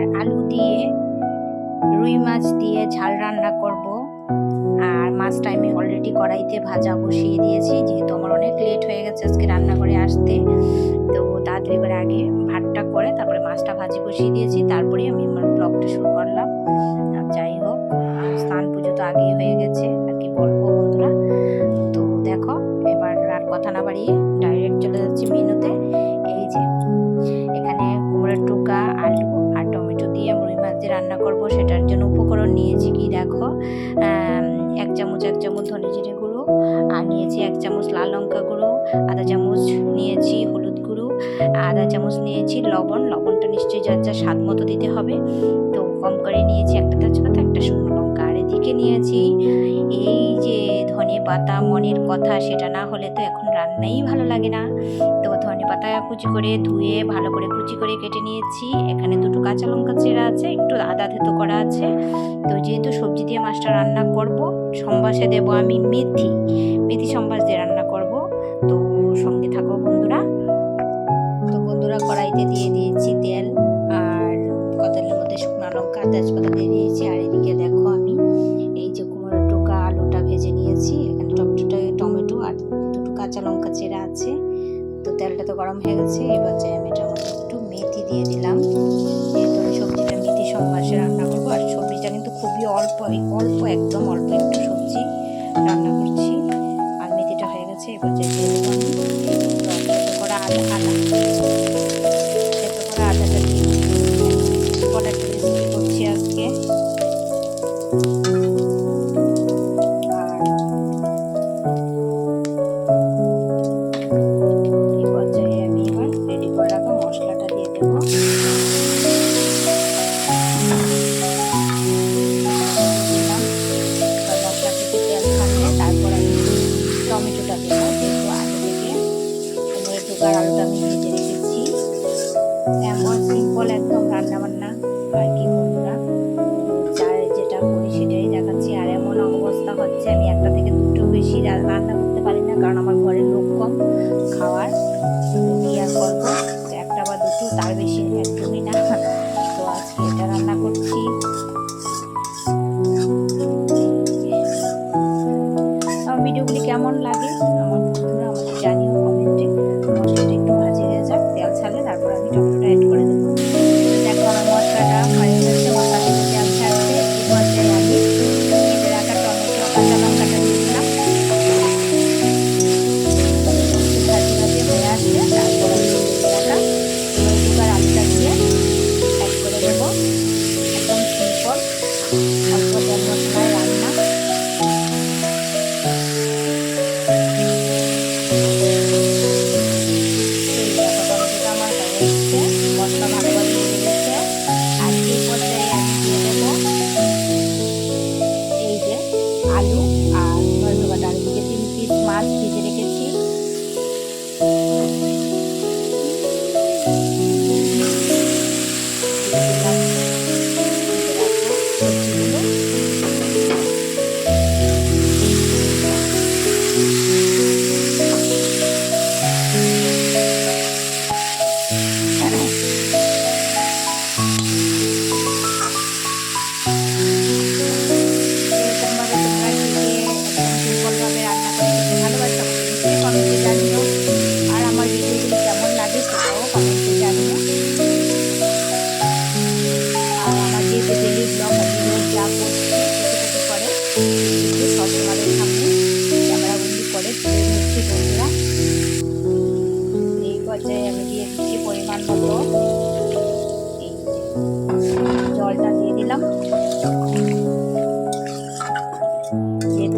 আর আলু দিয়ে, রুই মাছ দিয়ে ঝাল রান্না করব। আর মাছটা আমি অলরেডি কড়াইতে ভাজা বসিয়ে দিয়েছি, যেহেতু আমার অনেক লেট হয়ে গেছে আজকে রান্না করে আসতে। তো তাড়াতাড়ি করে আগে ভাতটা করে তারপরে মাছটা ভাজি বসিয়ে দিয়েছি তারপরে আমি আমার ব্লগটা শুরু করলাম। যাই হোক, স্নান পুজো তো আগেই হয়ে সেটার জন্য উপকরণ নিয়েছি কি দেখো? এক চামচ এক চামচ ধনে জিরে গুঁড়ো, আর নিয়েছি এক চামচ লাল লঙ্কা গুঁড়ো, আধা চামচ নিয়েছি হলুদ গুঁড়ো, আধা চামচ নিয়েছি লবণ, লবণটা নিশ্চয়ই যার যা স্বাদ মতো দিতে হবে। তো কম করে নিয়েছি একটা তেজপাতা, একটা শুকনো লঙ্কা, আর এদিকে নিয়েছি এই যে ধনে পাতা মনের কথা, সেটা না হলে তো এখন রান্নাই ভালো লাগে না। তো পাতা কুচি করে ধুয়ে ভালো করে কুচি করে কেটে নিয়েছি। এখানে দুটো কাঁচা লঙ্কা চেরা আছে, একটু আদা থেতো করা আছে। তো যেহেতু সবজি দিয়ে মাছটা রান্না করব, সম্বাসে দেব আমি মেথি। মেথি সম্বাস দিয়ে রান্না করব। তো সঙ্গে থাকো বন্ধুরা। তো বন্ধুরা কড়াইতে দিয়ে দিয়েছি তেল, আর কতেলের মধ্যে শুকনো লঙ্কা, তেজপাতা দিয়ে দিয়েছি। আর এদিকে দেখো আমি এই যে কুমড়োর টোকা, আলুটা ভেজে নিয়েছি। এখানে টমেটোটা টমেটো আর দুটো কাঁচা লঙ্কা চেরা আছে। তো তেলটা তো গরম হয়ে গেছে, এবার যে আমি মধ্যে একটু মেথি দিয়ে দিলাম। যেহেতু আমি সবজিটা মেথি সম্বাসে রান্না করব, আর সবজিটা কিন্তু খুবই অল্প অল্প, একদম অল্প একটু সবজি রান্না করছি। আর মেথিটা হয়ে গেছে, এবার যে দেবো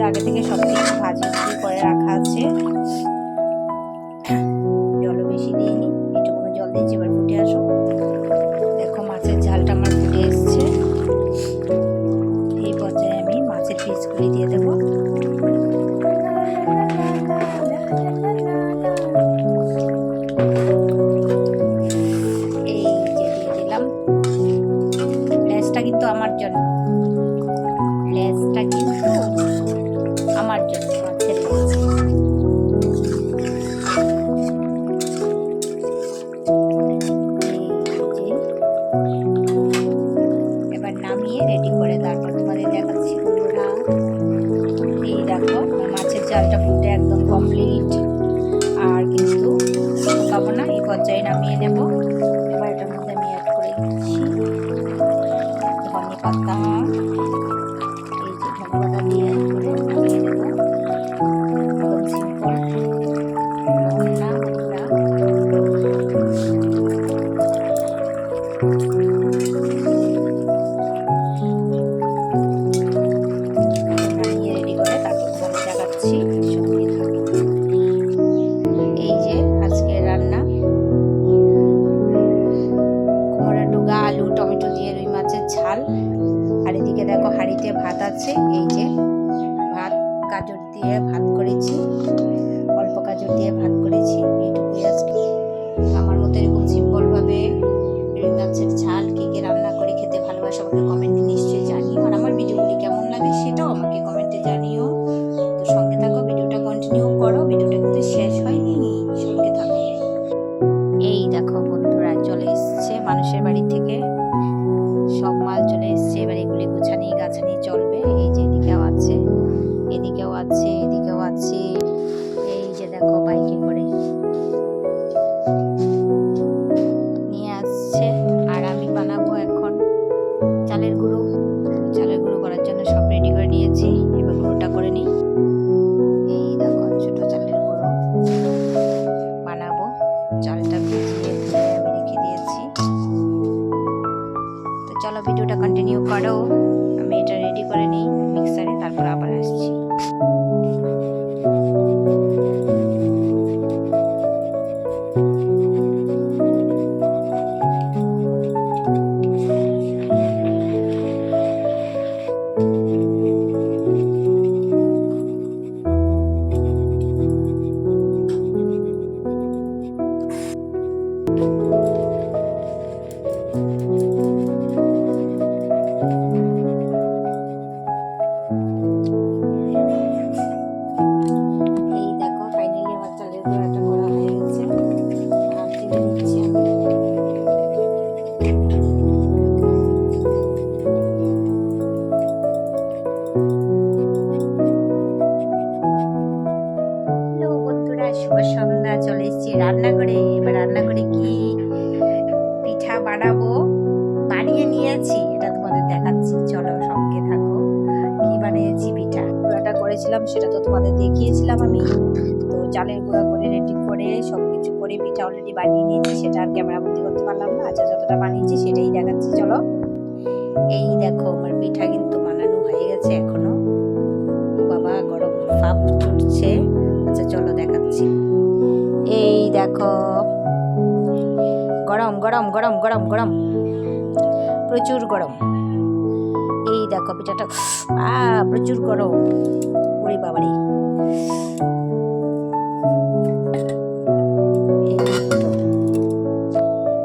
আগে থেকে সব কিছু ভাজি করে রাখা আছে। নামিয়ে রেডি করে তারপর তোমাদের দেখাচ্ছি বন্ধুরা এই দেখো, মাছের জালটা ফুটে একদম কমপ্লিট আর কিন্তু শুকাবো না, এই পর্যায়ে নামিয়ে নেব। টমেটো দিয়ে রুই মাছের ঝাল। আর এদিকে দেখো হাঁড়িতে ভাত আছে, এই যে ভাত, গাজর দিয়ে ভাত করেছি, অল্প গাজর দিয়ে ভাত করেছি, এইটুকুই আজকে। আমার মতো এরকম সিম্পলভাবে রুই মাছের ঝাল কে কে রান্না করে খেতে ভালোবাসে আমাকে কমেন্টে নিশ্চয়ই জানি আর আমার ভিডিওগুলি কেমন লাগে সেটাও আমাকে মিক্সারে তারপর বন্ধুরা, শুভ সন্ধ্যা। চলে এসেছি রান্না করে এবার রান্না করে কি পিঠা বানাবো, বানিয়ে নিয়েছি, এটা তোমাদের দেখাচ্ছি। চলো, সঙ্গে থাকো, কি বানিয়েছি পিঠা। করেছিলাম, সেটা তো তোমাদের দেখিয়েছিলাম আমি। তো চালের গুঁড়া করে, রেডি করে সব কিছু করে পিঠা অলরেডি বানিয়ে নিয়েছি। সেটা আর ক্যামেরা বন্দি করতে পারলাম না আচ্ছা যতটা বানিয়েছি সেটাই দেখাচ্ছি, চলো। এই দেখো, আমার পিঠা কিন্তু গেছে এখনও। বাবা, গরম ফাপ ছুটছে আচ্ছা চলো দেখাচ্ছি। এই দেখো। গরম গরম গরম গরম গরম। প্রচুর গরম। এই দেখো পিঠাটা। আ প্রচুর গরম। ওরে বাবারে।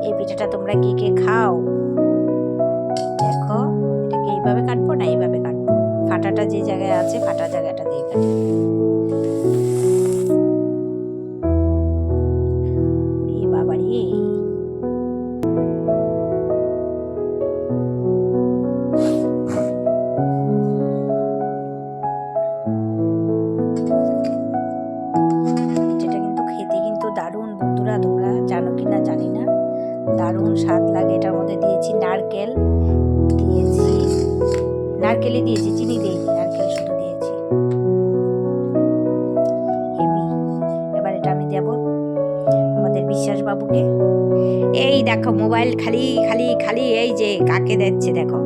এই পিঠাটা তোমরা কে কে খাও? ফাটাটা যে জায়গায় আছে, ফাটা জায়গাটা দিয়ে কাটি। তোমরা জানো কি না জানি না। লাগে এটার মধ্যে দিয়েছি নারকেল। দিয়েছি। নারকেলই দিয়েছি, চিনি দিইনি মোবাইল খালি খালি খালি এই যে কাকে দিচ্ছে দেখো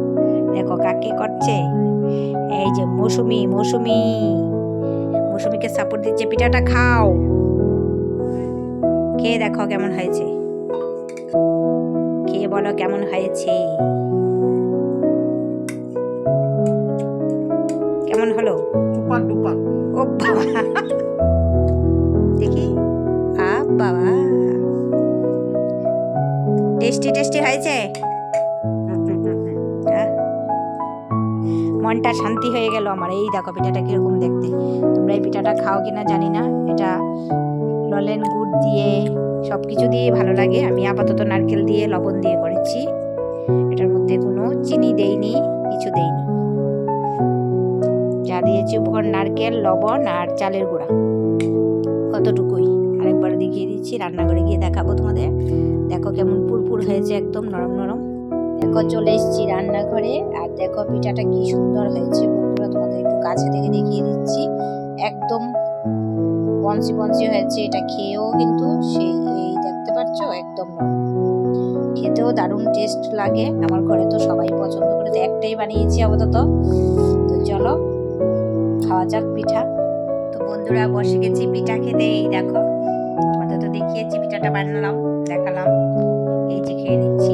দেখো কাকে করছে। এই যে মৌসুমি মৌসুমি মৌসুমিকে সাপোর্ট দিচ্ছে পিঠাটা খাও। খেয়ে দেখো কেমন হয়েছে। খেয়ে বলো কেমন হয়েছে। কেমন হলো? ও বাবা। দেখি। আ বাবা। টেস্টি টেস্টি হয়েছে? মনটা শান্তি হয়ে গেল আমার। এই দেখো পিঠাটা কীরকম দেখতে। তোমরা এই পিঠাটা খাও কিনা জানি না। এটা ললেন গুড় দিয়ে সব কিছু দিয়ে ভালো লাগে। আমি আপাতত নারকেল দিয়ে, লবণ দিয়ে করেছি। এটার মধ্যে কোনো চিনি দেইনি, কিছু দেইনি। যা দিয়েছি উপকরণ নারকেল, লবণ আর চালের গুঁড়া। কতটুকুই? দেখিয়ে দিচ্ছি, রান্নাঘরে গিয়ে দেখাবো তোমাদের। দেখো কেমন পুরপুর হয়েছে, একদম নরম নরম। দেখো, চলে এসেছি রান্নাঘরে। আর দেখো, পিঠাটা কি সুন্দর হয়েছে বন্ধুরা, তোমাদের একটু কাছে থেকে দেখিয়ে দিচ্ছি। একদম পঞ্চি পঞ্চি হয়েছে, এটা খেয়েও কিন্তু সেই এই দেখতে পাচ্ছ একদম খেতেও দারুণ টেস্ট লাগে। আমার ঘরে তো সবাই পছন্দ করে তো একটাই বানিয়েছি আপাতত। তো চলো, খাওয়া যাক পিঠা। তো বন্ধুরা, বসে গেছি পিঠা খেতে, এই দেখো। তো দেখিয়েছি পিঠাটা বানালাম, দেখালাম। এই যে খেয়ে নিচ্ছি।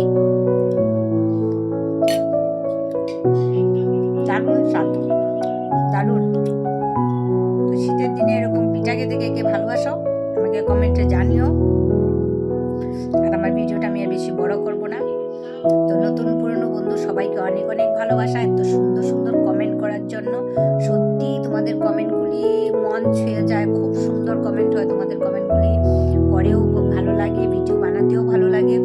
দারুণ স্বাদ, দারুণ। তো শীতের দিনে এরকম পিঠা খেতে কে কে ভালোবাসো, আমাকে কমেন্টে জানিও। আর আমার ভিডিওটা আমি আর বেশি বড় করব না। তো নতুন পুরনো বন্ধু সবাইকে অনেক অনেক ভালোবাসা, এত সুন্দর সুন্দর কমেন্ট করার জন্য। সত্যি তোমাদের কমেন্টগুলি মন ছুঁয়ে যায়, খুব সুন্দর কমেন্ট হয় তোমাদের কমেন্টগুলি পরেও খুব ভালো লাগে ভিডিও বানাতেও ভালো লাগে